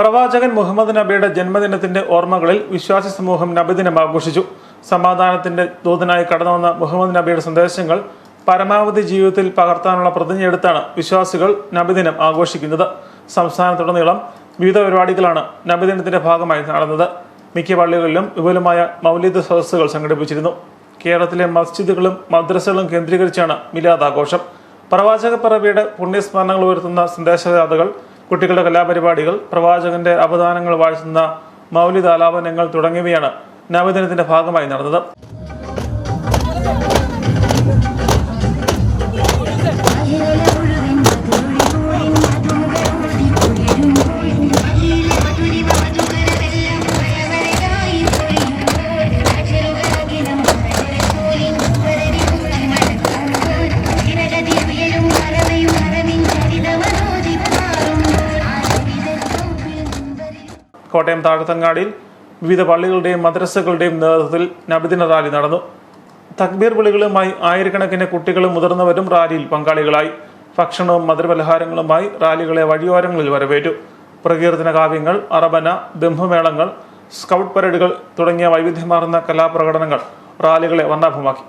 പ്രവാചകൻ മുഹമ്മദ് നബിയുടെ ജന്മദിനത്തിന്റെ ഓർമ്മകളിൽ വിശ്വാസി സമൂഹം നബിദിനം ആഘോഷിച്ചു. സമാധാനത്തിന്റെ ദൂതനായി കടന്നുവന്ന മുഹമ്മദ് നബിയുടെ സന്ദേശങ്ങൾ പരമാവധി ജീവിതത്തിൽ പകർത്താനുള്ള പ്രതിജ്ഞയെടുത്താണ് വിശ്വാസികൾ നബിദിനം ആഘോഷിക്കുന്നത്. സംസ്ഥാനത്തുടനീളം വിവിധ പരിപാടികളാണ് നബിദിനത്തിന്റെ ഭാഗമായി നടന്നത്. മിക്ക പള്ളികളിലും വിപുലമായ മൗലിക സദസ്സുകൾ സംഘടിപ്പിച്ചിരുന്നു. കേരളത്തിലെ മസ്ജിദുകളും മദ്രസകളും കേന്ദ്രീകരിച്ചാണ് മിലാദ് ആഘോഷം. പ്രവാചക പിറവിയുടെ പുണ്യസ്മരണകൾ ഉയർത്തുന്ന സന്ദേശജാഥകൾ കുട്ടികളുടെ കലാപരിപാടികൾ പ്രവാചകന്റെ അവദാനങ്ങൾ വാഴ്ത്തുന്ന മൗലികാലാപനങ്ങൾ തുടങ്ങിയവയാണ് നവദിനത്തിന്റെ ഭാഗമായി നടന്നത്. കോട്ടയം താഴത്തങ്ങാടിയിൽ വിവിധ പള്ളികളുടെയും മദ്രസകളുടെയും നേതൃത്വത്തിൽ നബിദിന റാലി നടന്നു. തക്ബീർ വിളികളുമായി ആയിരക്കണക്കിന് കുട്ടികളും മുതിർന്നവരും റാലിയിൽ പങ്കാളികളായി. ഭക്ഷണവും മധുരപലഹാരങ്ങളുമായി റാലികളെ വഴിയോരങ്ങളിൽ വരവേറ്റു. പ്രകീർത്തന കാവ്യങ്ങൾ അറബന ബ്രഹ്മമേളങ്ങൾ സ്കൗട്ട് പരേഡുകൾ തുടങ്ങിയ വൈവിധ്യമാർന്ന കലാപ്രകടനങ്ങൾ റാലികളെ വർണാഭമാക്കി.